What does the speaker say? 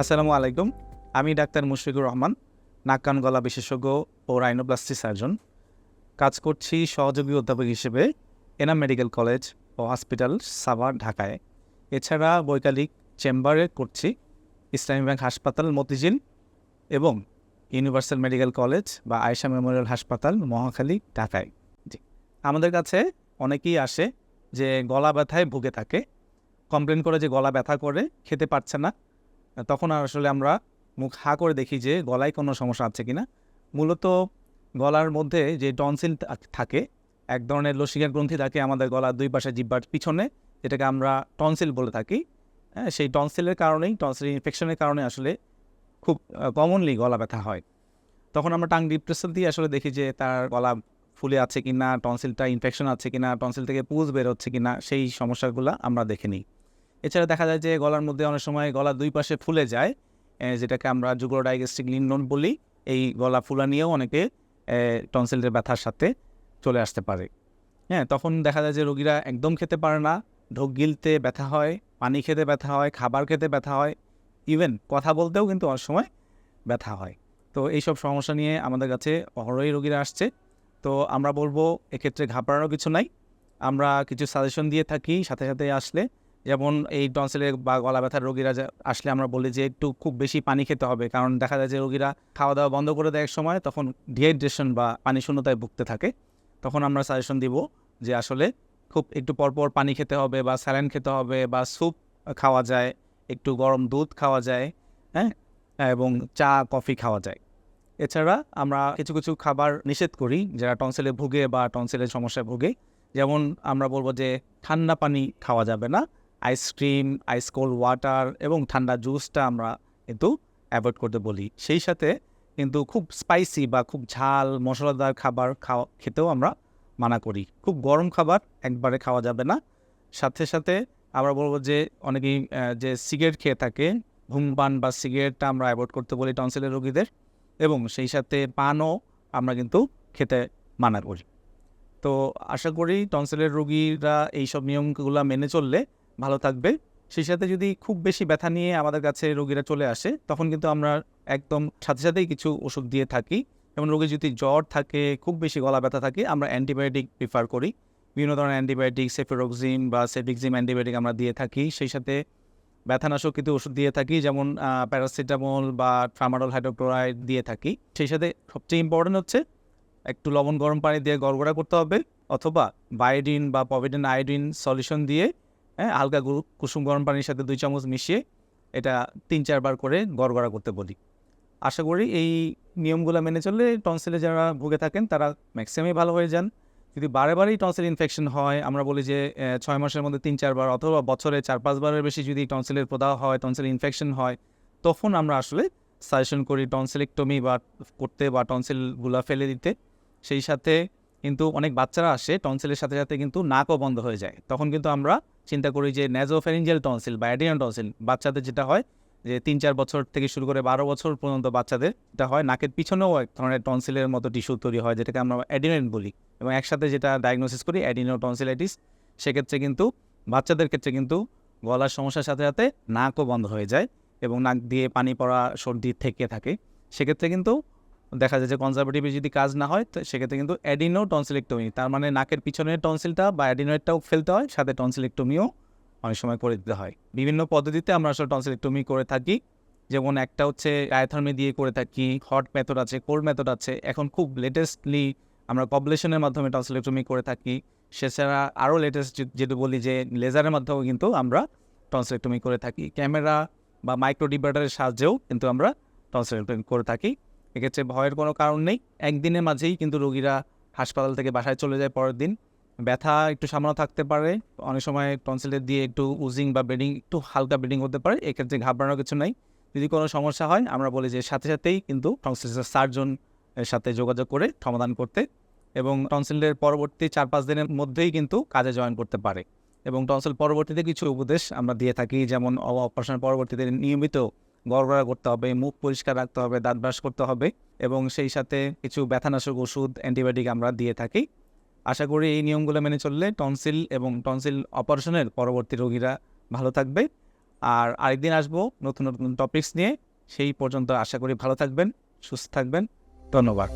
আসসালামু আলাইকুম। আমি ডাক্তার মুশফিকুর রহমান নাক কান গলা বিশেষজ্ঞ ও রাইনোপ্লাস্টি সার্জন কাজ করছি সহযোগী অধ্যাপক হিসেবে এনাম মেডিকেল কলেজ ও হসপিটাল সাভার, ঢাকায়। এছাড়া বৈকালিক চেম্বারে করছি ইসলামী ব্যাংক হাসপাতাল, মতিঝিল এবং ইউনিভার্সাল মেডিকেল কলেজ বা আয়সা মেমোরিয়াল হাসপাতাল, মহাখালী, ঢাকায়। জি, আমাদের কাছে অনেকেই আসে যে গলা ব্যথায় ভুগে থাকে। কমপ্লেন করে যে গলা ব্যথা করে, খেতে পারছে না। তখন আসলে আমরা মুখ হা করে দেখি যে গলায় কোনো সমস্যা আছে কিনা। মূলত গলার মধ্যে যে টনসিল থাকে, এক ধরনের লসিকা গ্রন্থি থাকে আমাদের গলার দুই পাশে জিব্বার পিছনে, যেটাকে আমরা টনসিল বলে থাকি। হ্যাঁ সেই টনসিলের কারণেই, টনসিল ইনফেকশনের কারণে আসলে খুব কমনলি গলা ব্যথা হয়। তখন আমরা টাং ডিপ্রেশন দিয়ে আসলে দেখি যে তার গলা ফুলে আছে কি না টনসিলটা ইনফেকশন আছে কি না টনসিল থেকে পুজ বের হচ্ছে কি না সেই সমস্যাগুলো আমরা দেখে নিই। এছাড়া দেখা যায় যে গলার মধ্যে অনেক সময় গলা দুই পাশে ফুলে যায় যেটাকে আমরা যুগল ডায়াগস্টিক লিনন বলি। এই গলা ফুলা নিয়েও অনেকে টনসিলের ব্যথার সাথে চলে আসতে পারে। হ্যাঁ তখন দেখা যায় যে রোগীরা একদম খেতে পারে না, ঢোক গিলতে ব্যথা হয়, পানি খেতে ব্যথা হয়, খাবার খেতে ব্যথা হয়, ইভেন কথা বলতেও কিন্তু অনেক সময় ব্যথা হয়। তো এইসব সমস্যা নিয়ে আমাদের কাছে অহরই রোগীরা আসছে। তো আমরা বলব, এক্ষেত্রে ঘাবড়ানোর কিছু নাই। আমরা কিছু সাজেশন দিয়ে থাকি, সাথে সাথে আসলে যেমন এই টনসিলের বা গলা ব্যথার রোগীরা আসলে আমরা বলি যে একটু খুব বেশি পানি খেতে হবে। কারণ দেখা যায় যে রোগীরা খাওয়া দাওয়া বন্ধ করে দেয় এক সময় তখন ডিহাইড্রেশন বা পানি শূন্যতায় ভুগতে থাকে। তখন আমরা সাজেশন দিব যে আসলে খুব একটু পরপর পানি খেতে হবে বা স্যালাইন খেতে হবে বা স্যুপ খাওয়া যায়, একটু গরম দুধ খাওয়া যায় হ্যাঁ? এবং চা, কফি খাওয়া যায়। এছাড়া আমরা কিছু কিছু খাবার নিষেধ করি যারা টনসিলে ভুগে বা টনসিলের সমস্যায় ভুগে। যেমন আমরা বলব যে ঠান্ডা পানি খাওয়া যাবে না। আইসক্রিম আইস কোল্ড ওয়াটার এবং ঠান্ডা জুসটা আমরা কিন্তু অ্যাভয়েড করতে বলি। সেই সাথে কিন্তু খুব স্পাইসি বা খুব ঝাল, মশলাদার খাবার খাওয়া, খেতেও আমরা মানা করি। খুব গরম খাবার একবারে খাওয়া যাবে না। সাথে সাথে আমরা বলব যে অনেকেই যে সিগারেট খেয়ে থাকে ধূমপান বা সিগারেটটা আমরা অ্যাভয়েড করতে বলি টনসিলের রোগীদের এবং সেই সাথে পানও আমরা কিন্তু খেতে মানা করি। তো আশা করি টনসিলের রোগীরা এইসব নিয়মগুলো মেনে চললে ভালো থাকবে। সেই সাথে যদি খুব বেশি ব্যথা নিয়ে আমাদের কাছে রোগীরা চলে আসে, তখন কিন্তু আমরা একদম সাথে সাথেই কিছু ওষুধ দিয়ে থাকি। যেমন রোগীর যদি জ্বর থাকে, খুব বেশি গলা ব্যথা থাকে, আমরা অ্যান্টিবায়োটিক প্রিফার করি। বিভিন্ন ধরনের অ্যান্টিবায়োটিক সেফেরোক্সিম বা সেফিক্সিম অ্যান্টিবায়োটিক আমরা দিয়ে থাকি। সেই সাথে ব্যথানাশক কিছু ওষুধ দিয়ে থাকি, যেমন প্যারাসিটামল বা ট্রামাডল হাইড্রোক্লোরাইড দিয়ে থাকি। সেই সাথে সবচেয়ে ইম্পর্টেন্ট হচ্ছে, একটু লবণ গরম পানি দিয়ে গড়গড়া করতে হবে, অথবা বায়োডিন বা পভিডিন আয়োডিন সলিউশন দিয়ে হ্যাঁ হালকা কুসুম গরম পানির সাথে দুই চামচ মিশিয়ে এটা তিন চারবার করে গড়গড়া করতে বলি। আশা করি এই নিয়মগুলো মেনে চললে টনসিলে যারা ভুগে থাকেন তারা ম্যাক্সিমামই ভালো হয়ে যান। যদি বারে বারেই টনসিল ইনফেকশন হয়, আমরা বলি যে ছয় মাসের মধ্যে তিন চারবার অথবা বছরে চার পাঁচবারের বেশি যদি টনসিলের প্রদাহ হয়, টনসিল ইনফেকশন হয়, তখন আমরা আসলে সাজেশন করি টনসিলেক্টমি বা করতে বা টনসিলগুলো ফেলে দিতে। সেই সাথে কিন্তু অনেক বাচ্চারা আসে টনসিলের সাথে সাথে কিন্তু নাকও বন্ধ হয়ে যায়। তখন কিন্তু আমরা চিন্তা করি যে ন্যাজোফেরিঞ্জিয়াল টনসিল বা অ্যাডিনাল টনসিল বাচ্চাদের যেটা হয়, যে তিন চার বছর থেকে শুরু করে বারো বছর পর্যন্ত বাচ্চাদের যেটা হয়, নাকের পিছনেও এক ধরনের টনসিলের মতো টিস্যু তৈরি হয়, যেটাকে আমরা অ্যাডিনেন বলি। এবং একসাথে যেটা ডায়াগনোসিস করি অ্যাডিনো টনসিলাইটিস সেক্ষেত্রে কিন্তু বাচ্চাদের ক্ষেত্রে কিন্তু গলার সমস্যার সাথে সাথে নাকও বন্ধ হয়ে যায় এবং নাক দিয়ে পানি পড়া সর্দি থেকে থাকে। সেক্ষেত্রে কিন্তু দেখা যায় যে কনজারভেটিভ যদি কাজ না হয়, তো সেক্ষেত্রে কিন্তু অ্যাডিনো টনসিলেক্টমি তার মানে নাকের পিছনের টনসিলটা বা অ্যাডিনোয়েটটাও ফেলতে হয়, সাথে টনসিলেক্টমিও অনেক সময় করে দিতে হয়। বিভিন্ন পদ্ধতিতে আমরা আসলে টনসিলেক্টমি করে থাকি, যেমন একটা হচ্ছে ডায়াথর্মি দিয়ে করে থাকি হট মেথড আছে কোল্ড মেথড আছে। এখন খুব লেটেস্টলি আমরা পপুলেশনের মাধ্যমে টনসিলেক্টমি করে থাকি, সেছাড়া আরও লেটেস্ট যেটা বলি যে লেজারের মাধ্যমেও কিন্তু আমরা টনসিলেক্টমি করে থাকি। ক্যামেরা বা মাইক্রো ডিভাইডারের সাহায্যেও কিন্তু আমরা টনসিলেক্টমি করে থাকি। এক্ষেত্রে ভয়ের কোনো কারণ নেই। একদিনের মাঝেই কিন্তু রোগীরা হাসপাতাল থেকে বাসায় চলে যায় পরের দিন। ব্যথা একটু সামান্য থাকতে পারে, অনেক সময় টনসিলের দিয়ে একটু উজিং বা বেডিং একটু হালকা বেডিং হতে পারে, এক্ষেত্রে ঘাবড়ানোর কিছু নাই। যদি কোনো সমস্যা হয়, আমরা বলি যে সাথে সাথেই কিন্তু টনসিলের সার্জন এর সাথে যোগাযোগ করে সমাধান করতে এবং টনসিলের পরবর্তী চার পাঁচ দিনের মধ্যেই কিন্তু কাজে জয়েন করতে পারে। এবং টনসিল পরবর্তীতে কিছু উপদেশ আমরা দিয়ে থাকি, যেমন অপারেশন পরবর্তীতে নিয়মিত গড়গড়া করতে হবে, মুখ পরিষ্কার রাখতে হবে, দাঁত ব্রাশ করতে হবে এবং সেই সাথে কিছু ব্যথানাশক ওষুধ, অ্যান্টিবায়োটিক আমরা দিয়ে থাকি। আশা করি এই নিয়মগুলো মেনে চললে টনসিল এবং টনসিল অপারেশনের পরবর্তী রোগীরা ভালো থাকবে। আর আরেকদিন আসব নতুন নতুন টপিক্স নিয়ে। সেই পর্যন্ত আশা করি ভালো থাকবেন, সুস্থ থাকবেন। ধন্যবাদ।